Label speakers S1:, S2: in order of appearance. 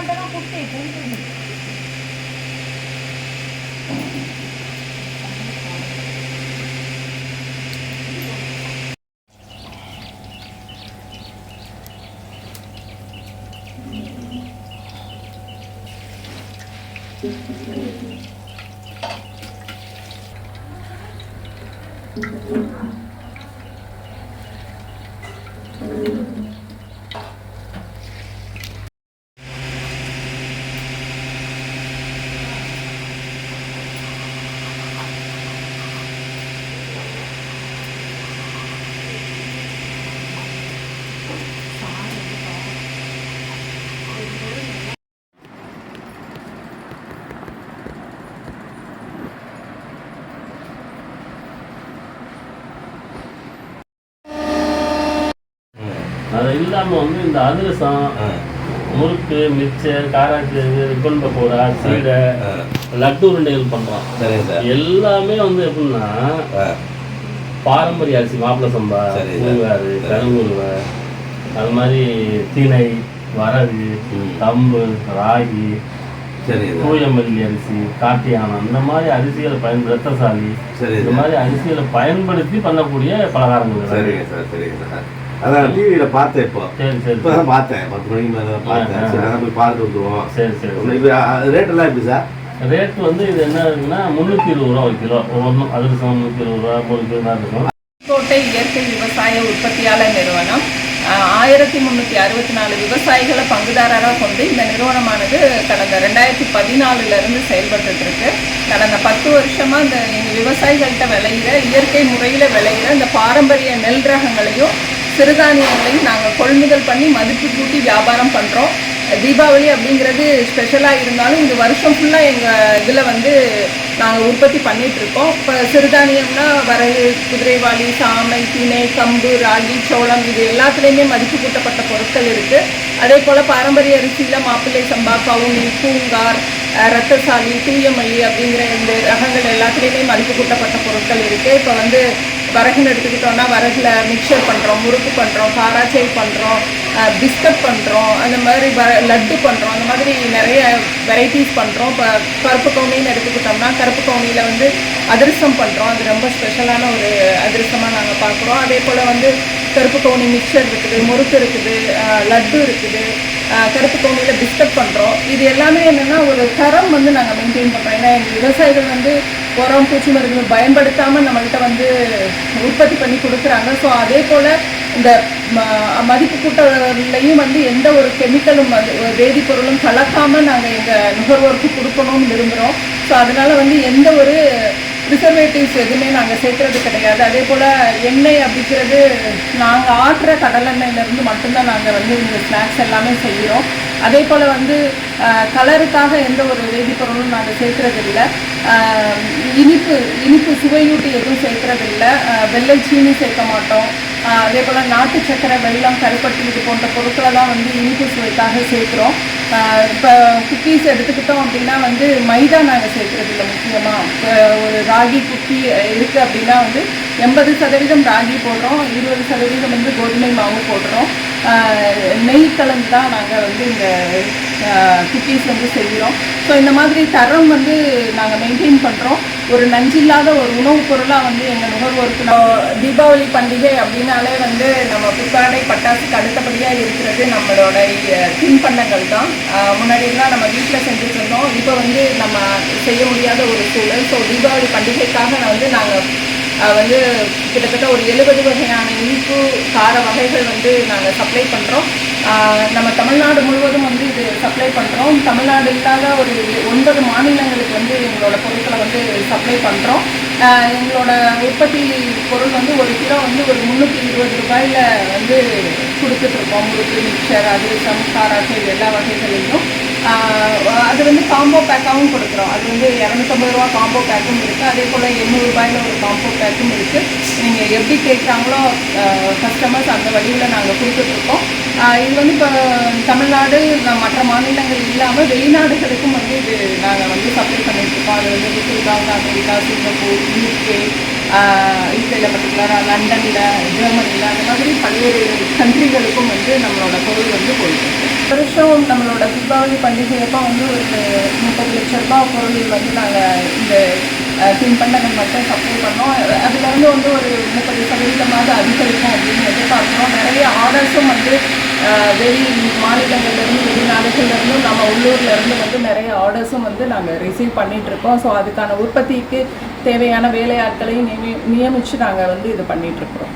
S1: ఉండగా పుట్టి పుంటుంది Thank you. இல்லாம வந்து இந்த அதிரசம் முறுக்கு மிச்சர் காராக்கு ரிப்பன் பக்கோடா சீடை. லட்டு உருண்டைகள்
S2: சார்.
S1: எல்லாமே வந்து எப்படின்னா பாரம்பரிய அரிசி மாப்பிள சம்பா. பூங்காறு கருங்குருவை அது மாதிரி திணை வரகு
S2: ம்.
S1: கம்பு ராகி
S2: சார்.
S1: தூயமல்லி அரிசி காட்டியானம் இந்த மாதிரி அரிசிகளை பயன் ரத்தசாலி
S2: சரி
S1: இந்த மாதிரி அரிசிகளை பயன்படுத்தி பண்ணக்கூடிய பலகாரங்கள்.
S2: சரிங்க சார் சரிங்க சார். அதான் டிவியில பார்த்தேன் இப்போ.
S1: சரி சரி
S2: இப்போ தான் பார்த்தேன். பத்து மணிக்கு மேலே தான் பார்த்தேன். சரி அதான் போய் பார்த்துட்டு வந்துருவோம்.
S1: சரி சரி
S2: இப்போ ரேட்டெல்லாம் எப்படி சார்?
S1: ரேட் வந்து இது என்ன இருக்குன்னா முந்நூற்றி இருபது ரூபா ஒரு கிலோ. ஒவ்வொன்றும் அதிரசம் முந்நூற்றி இருபது ரூபா மூணு கிலோ தான் இருக்கும்.
S3: கோட்டை இயற்கை விவசாய உற்பத்தியாளர் நிறுவனம் ஆஹ், ஆயிரத்தி முந்நூற்றி அறுபத்தி நாலு விவசாயிகளை பங்குதாரராக கொண்டு இந்த நிறுவனமானது கடந்த ரெண்டாயிரத்தி பதினாலுலேருந்து செயல்பட்டுட்டு இருக்கு. கடந்த பத்து வருஷமா இந்த விவசாயிகள்கிட்ட விளையிற இயற்கை முறையில் விளையிற இந்த பாரம்பரிய நெல் ரகங்களையும் சிறுதானியங்களையும் நாங்கள் கொள்முதல் பண்ணி மதிப்பு கூட்டி வியாபாரம் பண்ணுறோம் தீபாவளி அப்படிங்கிறது ஸ்பெஷலாக இருந்தாலும் இந்த வருஷம் ஃபுல்லாக எங்கள் இதில் வந்து நாங்கள் உற்பத்தி பண்ணிகிட்ருக்கோம் இப்போ சிறுதானியம்னா வரகு குதிரைவாளி சாமை திணை கம்பு ராகி சோளம் இது எல்லாத்துலேயுமே மதிப்பு கூட்டப்பட்ட பொருட்கள் இருக்குது அதே போல் பாரம்பரிய அரிசியில் மாப்பிள்ளை சம்பா கவுனி பூங்கார் ரத்தசாலி தூயமல்லி அப்படிங்கிற இந்த ரகங்கள் எல்லாத்துலேயுமே மதிப்பு கூட்டப்பட்ட பொருட்கள் இருக்குது இப்போ வந்து வரகுன்னு எடுத்துக்கிட்டோம்னா வரகில் மிக்சர் பண்ணுறோம் முறுக்கு பண்ணுறோம் காராச்சை பண்ணுறோம் பிஸ்கட் பண்ணுறோம் அந்த மாதிரி வ லட்டு பண்ணுறோம் அந்த மாதிரி நிறைய வெரைட்டிஸ் பண்ணுறோம் இப்போ கருப்பு கவுனின்னு எடுத்துக்கிட்டோம்னா கருப்பு கவுனியில் வந்து அதிரசம் பண்ணுறோம் அது ரொம்ப ஸ்பெஷலான ஒரு அதிரசமாக நாங்கள் பார்க்குறோம் அதே போல் வந்து கருப்பு கவுனி மிக்சர் இருக்குது முறுக்கு இருக்குது லட்டு இருக்குது. கருப்பு கவுனியில் பிஸ்கட் பண்ணுறோம் இது எல்லாமே என்னென்னா ஒரு தரம் வந்து நாங்கள் மெயின்டைன் பண்ணுறோம் ஏன்னா எங்கள் விவசாயிகள் வந்து உரம் பூச்சி மருந்து பயன்படுத்தாமல் நம்மள்கிட்ட வந்து உற்பத்தி பண்ணி கொடுக்குறாங்க. ஸோ அதே போல் இந்த ம- மதிப்பு கூட்டலையும் வந்து எந்த ஒரு கெமிக்கலும் வந்து ஒரு வேதிப்பொருளும் கலக்காமல் நாங்கள் எங்கள் நுகர்வோருக்கு கொடுக்கணும்னு விரும்புகிறோம் ஸோ அதனால் வந்து எந்த ஒரு ப்ரிசர்வேட்டிவ்ஸ் எதுவுமே நாங்கள் சேர்க்கறது கிடையாது. அதே போல் எண்ணெய் அப்படிங்கிறது நாங்கள் ஆட்டுற கடலெண்ணெயிலேருந்து மட்டும்தான் நாங்கள் வந்து இந்த ஸ்நாக்ஸ் எல்லாமே செய்கிறோம் அதே போல் வந்து கலருக்காக எந்த ஒரு வேதிப்பொருளும் நாங்கள் சேர்க்கறது இல்லை. இனிப்பு இனிப்பு சுவையூட்டி எதுவும் சேர்க்கறது இல்லை. வெள்ளை சீனி சேர்க்க மாட்டோம். அதே போல் நாட்டு சக்கரை வெள்ளம் கருப்பட்டி இது போன்ற பொருட்களை தான் வந்து இனிப்பு சுவைக்காக சேர்க்குறோம். இப்போ குக்கீஸ் எடுத்துக்கிட்டோம் அப்படின்னா வந்து மைதா நாங்கள் சேர்க்கறது இல்லை முக்கியமாக இப்போ ஒரு ராகி குக்கி இருக்குது அப்படின்னா வந்து எண்பது சதவீதம் ராகி போடுறோம் இருபது சதவீதம் வந்து கோதுமை மாவு போடுறோம். நெய் கலந்து தான் நாங்கள் வந்து இந்த குக்கீஸ் வந்து செய்கிறோம். ஸோ இந்த மாதிரி தரம் வந்து நாங்கள் மெயின்டைன் பண்ணுறோம் ஒரு நஞ்சில்லாத ஒரு உணவுப் பொருளாக வந்து எங்கள் நுகர்வோருக்கு தீபாவளி பண்டிகை அப்படின்னாலே வந்து நம்ம புத்தாடை பட்டாசுக்கு அடுத்தபடியாக இருக்கிறது நம்மளோட தின்பண்டங்கள் தான். முன்னாடியெல்லாம் நம்ம வீட்டில் செஞ்சுட்டு இருந்தோம். இப்போ வந்து நம்ம செய்ய முடியாத ஒரு சூழல். ஸோ தீபாவளி பண்டிகைக்காக நான் வந்து நாங்கள் வந்து கிட்டத்தட்ட ஒரு எழுபது வகையான இனிப்பு கார வகைகள் வந்து நாங்கள் சப்ளை பண்ணுறோம் நம்ம தமிழ்நாடு முழுவதும் வந்து இது சப்ளை பண்ணுறோம் தமிழ்நாடு இல்லாத ஒரு ஒன்பது மாநிலங்களுக்கு வந்து எங்களோட பொருட்களை வந்து சப்ளை பண்ணுறோம் எங்களோட உற்பத்தி பொருள் வந்து ஒரு கிலோ வந்து ஒரு முந்நூற்றி இருபது ரூபாயில் வந்து கொடுத்துட்ருக்கோம் முறுக்கு மிக்சர் அதிரசம் காராச்சை எல்லா வகைகளையும் அது வந்து காம்போ பேக்காகவும் கொடுக்குறோம். அது வந்து இரநூத்தம்பது ரூபா காம்போ பேக்கும் இருக்குது அதே போல் எண்ணூறுபாயில் ஒரு காம்போ பேக்கும் இருக்குது நீங்கள் எப்படி கேட்குறாங்களோ கஸ்டமர்ஸ் அந்த வழியில் நாங்கள் கொடுத்துட்ருக்கோம். இது வந்து இப்போ தமிழ்நாடு மற்ற மாநிலங்கள் இல்லாமல் வெளிநாடுகளுக்கும் வந்து இது நாங்கள் வந்து சப்ளை பண்ணிட்டுருக்கோம் அது வந்து ஸ்ரீலங்கா அமெரிக்கா சிங்கப்பூர் யூகே இதில் லண்டனில் ஜெர்மனியில் அந்த மாதிரி பல்வேறு கண்ட்ரிகளுக்கும் வந்து நம்மளோட பொருள் வந்து போயிட்டு வருஷம் நம்மளோட தீபாவளி பண்டிகையப்போ வந்து ஒரு முப்பது லட்ச ரூபாய் பொருள் வந்து நாங்கள் இந்த தின்பண்டங்கள் மட்டும் சப்போர்ட் பண்ணோம். அதில் வந்து வந்து ஒரு முப்பது சதவீதமாக அதிகரிக்கும் அப்படின்னு எதிர்பார்க்குறோம். நிறைய ஆர்டர்ஸும் வந்து வெளி மாநிலங்கள் இருந்தும் நம்ம உள்ளூர்லேருந்து வந்து நிறைய ஆர்டர்ஸும் வந்து நாங்கள் ரிசீவ் பண்ணிகிட்ருக்கோம் ஸோ அதுக்கான உற்பத்திக்கு தேவையான வேலையாட்களையும் நியமி நியமித்து நாங்கள் வந்து இது பண்ணிட்டு இருக்கிறோம்.